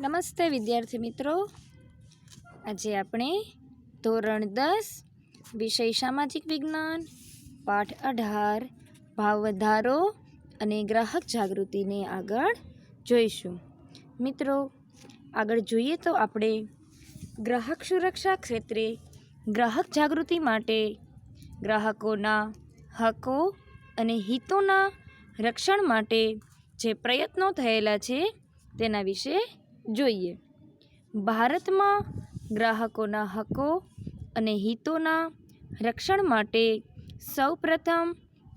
નમસ્તે વિદ્યાર્થી મિત્રો. આજે આપણે ધોરણ દસ, વિષય સામાજિક વિજ્ઞાન, પાઠ અઢાર, ભાવ વધારો અને ગ્રાહક જાગૃતિને આગળ જોઈશું. મિત્રો, આગળ જોઈએ તો આપણે ગ્રાહક સુરક્ષા ક્ષેત્રે ગ્રાહક જાગૃતિ માટે ગ્રાહકોના હકો અને હિતોના રક્ષણ માટે જે પ્રયત્નો થયેલા છે તેના વિશે જોઈએ. ભારતમાં ગ્રાહકોના હકો અને હિતોના રક્ષણ માટે સૌપ્રથમ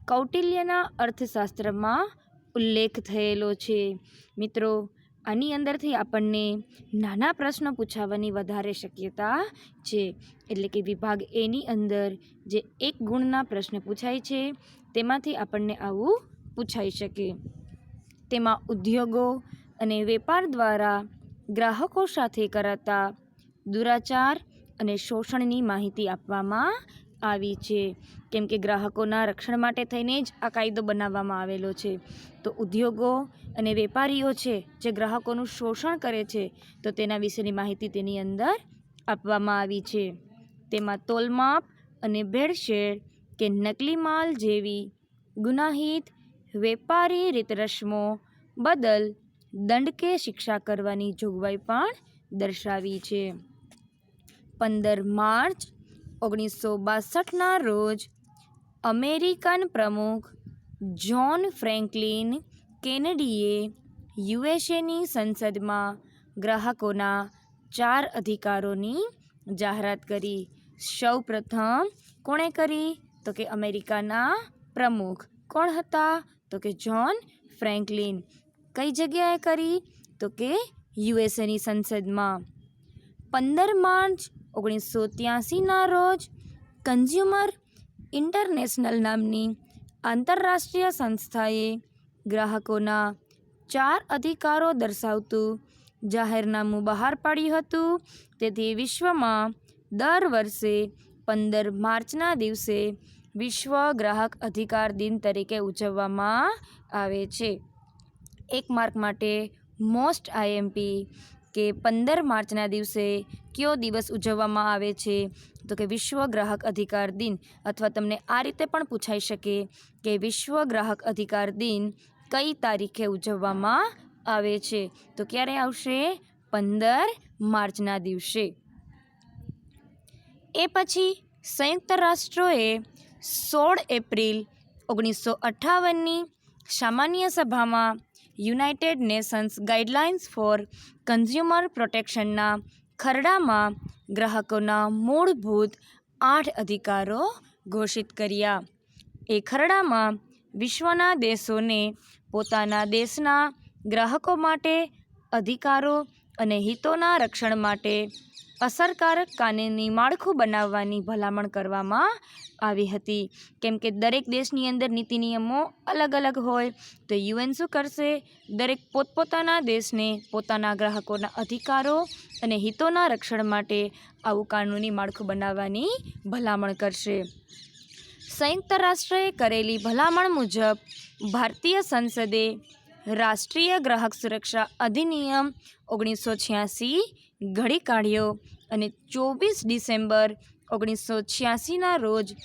કૌટિલ્યના અર્થશાસ્ત્રમાં ઉલ્લેખ થયેલો છે. મિત્રો, આની અંદરથી આપણને નાના પ્રશ્નો પૂછાવાની વધારે શક્યતા છે. એટલે કે વિભાગ એની અંદર જે એક ગુણના પ્રશ્ન પૂછાય છે, તેમાંથી આપણને આવું પૂછાઈ શકે. તેમાં ઉદ્યોગો અને વેપાર દ્વારા ગ્રાહકો સાથે કરાતા દુરાચાર અને શોષણની માહિતી આપવામાં આવી છે. કેમ કે ગ્રાહકોના રક્ષણ માટે થઈને જ આ કાયદો બનાવવામાં આવેલો છે. તો ઉદ્યોગો અને વેપારીઓ છે, જે ગ્રાહકોનું શોષણ કરે છે, તો તેના વિશેની માહિતી તેની અંદર આપવામાં આવી છે. તેમાં તોલમાપ અને ભેળસેળ કે નકલી માલ જેવી ગુનાહિત વેપારી રીતરસમો બદલ દંડ કે શિક્ષા કરવાની જોગવાઈ પણ દર્શાવી છે. પંદર માર્ચ ઓગણીસો બાસઠના રોજ અમેરિકન પ્રમુખ જ્હોન ફ્રેન્કલિન કેનેડીએ યુએસએની સંસદમાં ગ્રાહકોના ચાર અધિકારોની જાહેરાત કરી. સૌ પ્રથમ કોણે કરી? તો કે અમેરિકાના પ્રમુખ. કોણ હતા? તો કે જ્હોન ફ્રેન્કલિન. કઈ જગ્યાએ કરી? તો કે યુએસએની સંસદમાં. પંદર માર્ચ ઓગણીસો ત્યાસીના રોજ કન્ઝ્યુમર ઇન્ટરનેશનલ નામની આંતરરાષ્ટ્રીય સંસ્થાએ ગ્રાહકોના ચાર અધિકારો દર્શાવતું જાહેરનામું બહાર પાડ્યું હતું. તેથી વિશ્વમાં દર વર્ષે પંદર માર્ચના દિવસે વિશ્વ ગ્રાહક અધિકાર દિન તરીકે ઉજવવામાં આવે છે. એક માર્ક માટે મોસ્ટ આઈએમપી કે પંદર માર્ચના દિવસે કયો દિવસ ઉજવવામાં આવે છે? તો કે વિશ્વ ગ્રાહક અધિકાર દિન. અથવા તમને આ રીતે પણ પૂછાઈ શકે કે વિશ્વ ગ્રાહક અધિકાર દિન કઈ તારીખે ઉજવવામાં આવે છે? તો ક્યારે આવશે? પંદર માર્ચના દિવસે. એ પછી સંયુક્ત રાષ્ટ્રોએ સોળ એપ્રિલ ઓગણીસો અઠ્ઠાવનની સામાન્ય સભામાં United Nations guidelines for consumer પ્રોટેક્શનના ખરડામાં ગ્રાહકોના મૂળભૂત આઠ અધિકારો ઘોષિત કર્યા. એ ખરડામાં વિશ્વના દેશોને પોતાના દેશના ગ્રાહકો માટે અધિકારો અને હિતોના રક્ષણ માટે અસરકારક કાનૂની માળખું બનાવવાની ભલામણ કરવામાં આવી હતી. કેમ કે દરેક દેશની અંદર નીતિ નિયમો અલગ અલગ હોય, તો યુએન શું કરશે? દરેક પોતપોતાના દેશને, પોતાના ગ્રાહકોના અધિકારો અને હિતોના રક્ષણ માટે આવું કાનૂની માળખું બનાવવાની ભલામણ કરશે. સંયુક્ત રાષ્ટ્રએ કરેલી ભલામણ મુજબ, ભારતીય સંસદે રાષ્ટ્રીય ગ્રાહક સુરક્ષા અધિનિયમ ઓગણીસો છ્યાસી ઘડી કાઢ્યો અને ચોવીસ ડિસેમ્બર ઓગણીસો છ્યાસીના રોજ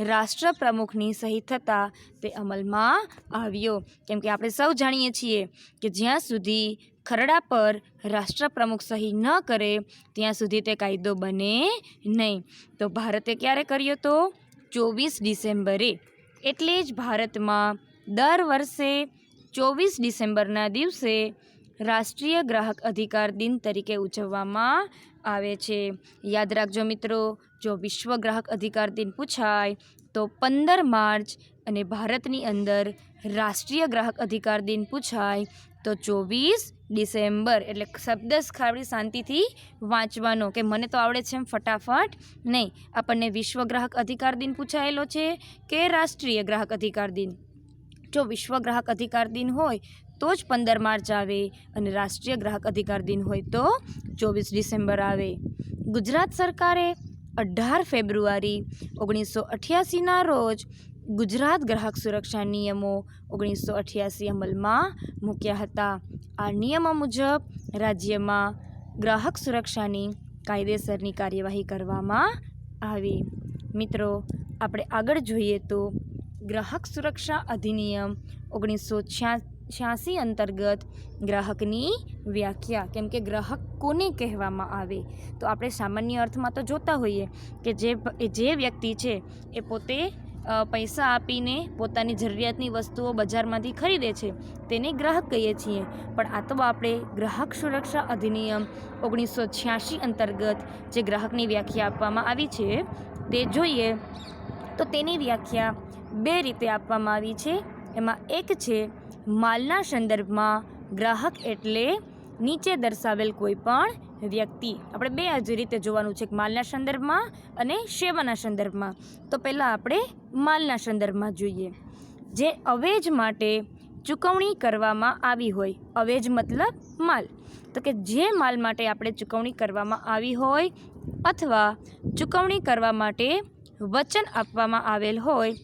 રાષ્ટ્રપ્રમુખની સહી થતાં તે અમલમાં આવ્યો. કેમ કે આપણે સૌ જાણીએ છીએ કે જ્યાં સુધી ખરડા પર રાષ્ટ્રપ્રમુખ સહી ન કરે, ત્યાં સુધી તે કાયદો બને નહીં. તો ભારતે ક્યારે કર્યો તો? ચોવીસ ડિસેમ્બરે. એટલે જ ભારતમાં દર વર્ષે ચોવીસ ડિસેમ્બરના દિવસે રાષ્ટ્રીય ગ્રાહક અધિકાર દિન તરીકે ઉજવવામાં આવે છે. યાદ રાખજો મિત્રો, જો વિશ્વ ગ્રાહક અધિકાર દિન પૂછાય, તો પંદર માર્ચ અને ભારતની અંદર રાષ્ટ્રીય ગ્રાહક અધિકાર દિન પૂછાય, તો ચોવીસ ડિસેમ્બર. એટલે શબ્દ ખાલી શાંતિથી વાંચવાનો કે મને તો આવડે છે એમ ફટાફટ નહીં. આપણને વિશ્વ ગ્રાહક અધિકાર દિન પૂછાયેલો છે કે રાષ્ટ્રીય ગ્રાહક અધિકાર દિન? જો વિશ્વ ગ્રાહક અધિકાર દિન હોય તો જ પંદર માર્ચ આવે અને રાષ્ટ્રીય ગ્રાહક અધિકાર દિન હોય તો ચોવીસ ડિસેમ્બર આવે. ગુજરાત સરકારે અઢાર ફેબ્રુઆરી ઓગણીસો અઠ્યાસીના રોજ ગુજરાત ગ્રાહક સુરક્ષા નિયમો ઓગણીસો અઠ્યાસી અમલમાં મૂક્યા હતા. આ નિયમો મુજબ રાજ્યમાં ગ્રાહક સુરક્ષાની કાયદેસરની કાર્યવાહી કરવામાં આવી. મિત્રો, આપણે આગળ જોઈએ તો ગ્રાહક સુરક્ષા અધિનિયમ ઓગણીસો છ્યાસી અંતર્ગત ગ્રાહકની વ્યાખ્યા, કેમ કે ગ્રાહક કોને કહેવામાં આવે? તો આપણે સામાન્ય અર્થમાં તો જોતા હોઈએ કે જે જે વ્યક્તિ છે, એ પોતે પૈસા આપીને પોતાની જરૂરિયાતની વસ્તુઓ બજારમાંથી ખરીદે છે. તેને ગ્રાહક કહીએ છીએ. પણ આ તો આપણે ગ્રાહક સુરક્ષા અધિનિયમ ઓગણીસો છ્યાસી અંતર્ગત જે ગ્રાહકની વ્યાખ્યા આપવામાં આવી છે, તે જોઈએ. તો તેની વ્યાખ્યા બે રીતે આપવામાં આવી છે. એમાં એક છે માલના સંદર્ભમાં ગ્રાહક એટલે નીચે દર્શાવેલ કોઈ પણ વ્યક્તિ. આપણે બે જ રીતે જોવાનું છે માલના સંદર્ભમાં અને સેવાના સંદર્ભમાં. તો પહેલાં આપણે માલના સંદર્ભમાં જોઈએ. જે અવેજ માટે ચૂકવણી કરવામાં આવી હોય. અવેજ મતલબ માલ. તો કે જે માલ માટે આપણે ચૂકવણી કરવામાં આવી હોય અથવા ચૂકવણી કરવા માટે વચન આપવામાં આવેલ હોય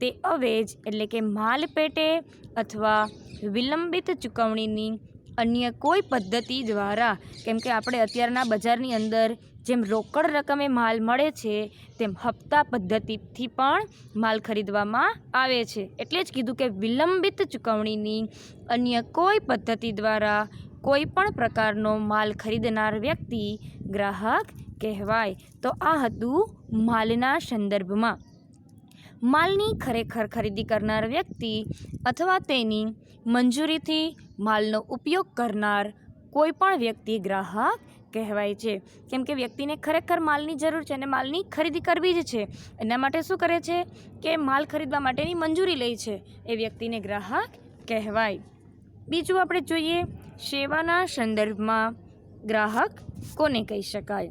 તે અવેજ એટલે કે માલ પેટે અથવા વિલંબિત ચૂકવણીની અન્ય કોઈ પદ્ધતિ દ્વારા, કેમ કે આપણે અત્યારના બજારની અંદર જેમ રોકડ રકમે માલ મળે છે, તેમ હપ્તા પદ્ધતિથી પણ માલ ખરીદવામાં આવે છે. એટલે જ કીધું કે વિલંબિત ચૂકવણીની અન્ય કોઈ પદ્ધતિ દ્વારા કોઈ પણ પ્રકારનો માલ ખરીદનાર વ્યક્તિ ગ્રાહક કહેવાય. તો આ હતું માલના સંદર્ભમાં. માલની ખરેખર ખરીદી કરનાર વ્યક્તિ અથવા તેની મંજૂરીથી માલનો ઉપયોગ કરનાર કોઈ પણ વ્યક્તિ ગ્રાહક કહેવાય છે. કેમ કે વ્યક્તિને ખરેખર માલની જરૂર છે અને માલની ખરીદી કરવી જ છે. એના માટે શું કરે છે કે માલ ખરીદવા માટેની મંજૂરી લે છે. એ વ્યક્તિને ગ્રાહક કહેવાય. બીજું આપણે જોઈએ સેવાના સંદર્ભમાં ગ્રાહક કોને કહી શકાય?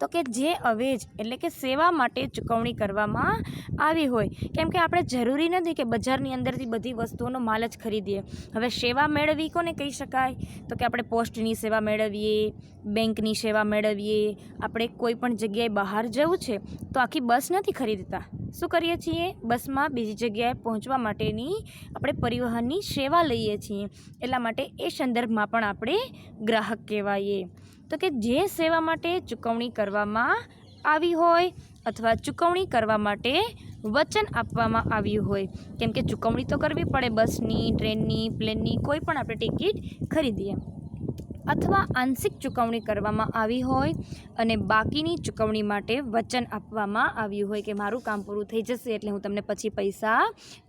તો કે જે અવેજ એટલે કે સેવા માટે ચૂકવણી કરવામાં આવી હોય. કેમ કે આપણે જરૂરી નથી કે બજારની અંદરથી બધી વસ્તુઓનો માલ જ ખરીદીએ. હવે સેવા મેળવવી કોને કહી શકાય? તો કે આપણે પોસ્ટની સેવા મેળવીએ, બેંકની સેવા મેળવીએ, આપણે કોઈ પણ જગ્યાએ બહાર જવું છે, તો આખી બસ નથી ખરીદતા. શું કરીએ છીએ? બસમાં બીજી જગ્યાએ પહોંચવા માટેની આપણે પરિવહનની સેવા લઈએ છીએ. એટલા માટે એ સંદર્ભમાં પણ આપણે ગ્રાહક કહેવાઈએ. તો કે જે સેવા માટે ચૂકવણી કરવામાં આવી હોય અથવા ચૂકવણી કરવા માટે વચન આપવામાં આવ્યું હોય, કેમ કે ચૂકવણી તો કરવી પડે બસની, ટ્રેનની, પ્લેનની, કોઈ પણ આપણે ટિકિટ ખરીદીએ. અથવા આંશિક ચૂકવણી કરવામાં આવી હોય અને બાકીની ચૂકવણી માટે વચન આપવામાં આવ્યું હોય કે મારું કામ પૂરું થઈ જશે એટલે હું તમને પછી પૈસા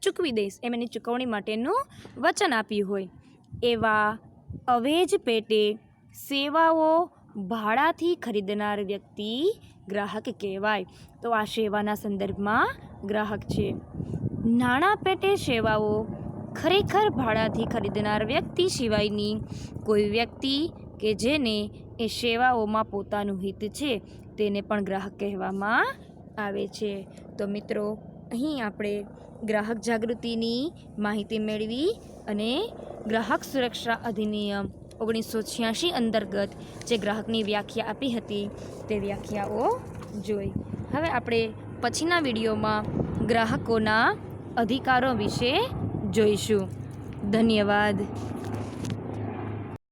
ચૂકવી દઈશ. એમ એની ચૂકવણી માટેનું વચન આપ્યું હોય. એવા અવેજ પેટે સેવાઓ ભાડાથી ખરીદનાર વ્યક્તિ ગ્રાહક કહેવાય. તો આ સેવાના સંદર્ભમાં ગ્રાહક છે. નાણાં પેટે સેવાઓ ખરેખર ભાડાથી ખરીદનાર વ્યક્તિ સિવાયની કોઈ વ્યક્તિ કે જેને એ સેવાઓમાં પોતાનું હિત છે તેને પણ ગ્રાહક કહેવામાં આવે છે. તો મિત્રો, અહીં આપણે ગ્રાહક જાગૃતિની માહિતી મેળવી અને ગ્રાહક સુરક્ષા અધિનિયમ ઓગણીસો છ્યાસી અંતર્ગત જે ગ્રાહકની વ્યાખ્યા આપી હતી તે વ્યાખ્યાઓ જોઈ. હવે આપણે પછીના વિડીયોમાં ગ્રાહકોના અધિકારો વિશે જોઈશું. ધન્યવાદ.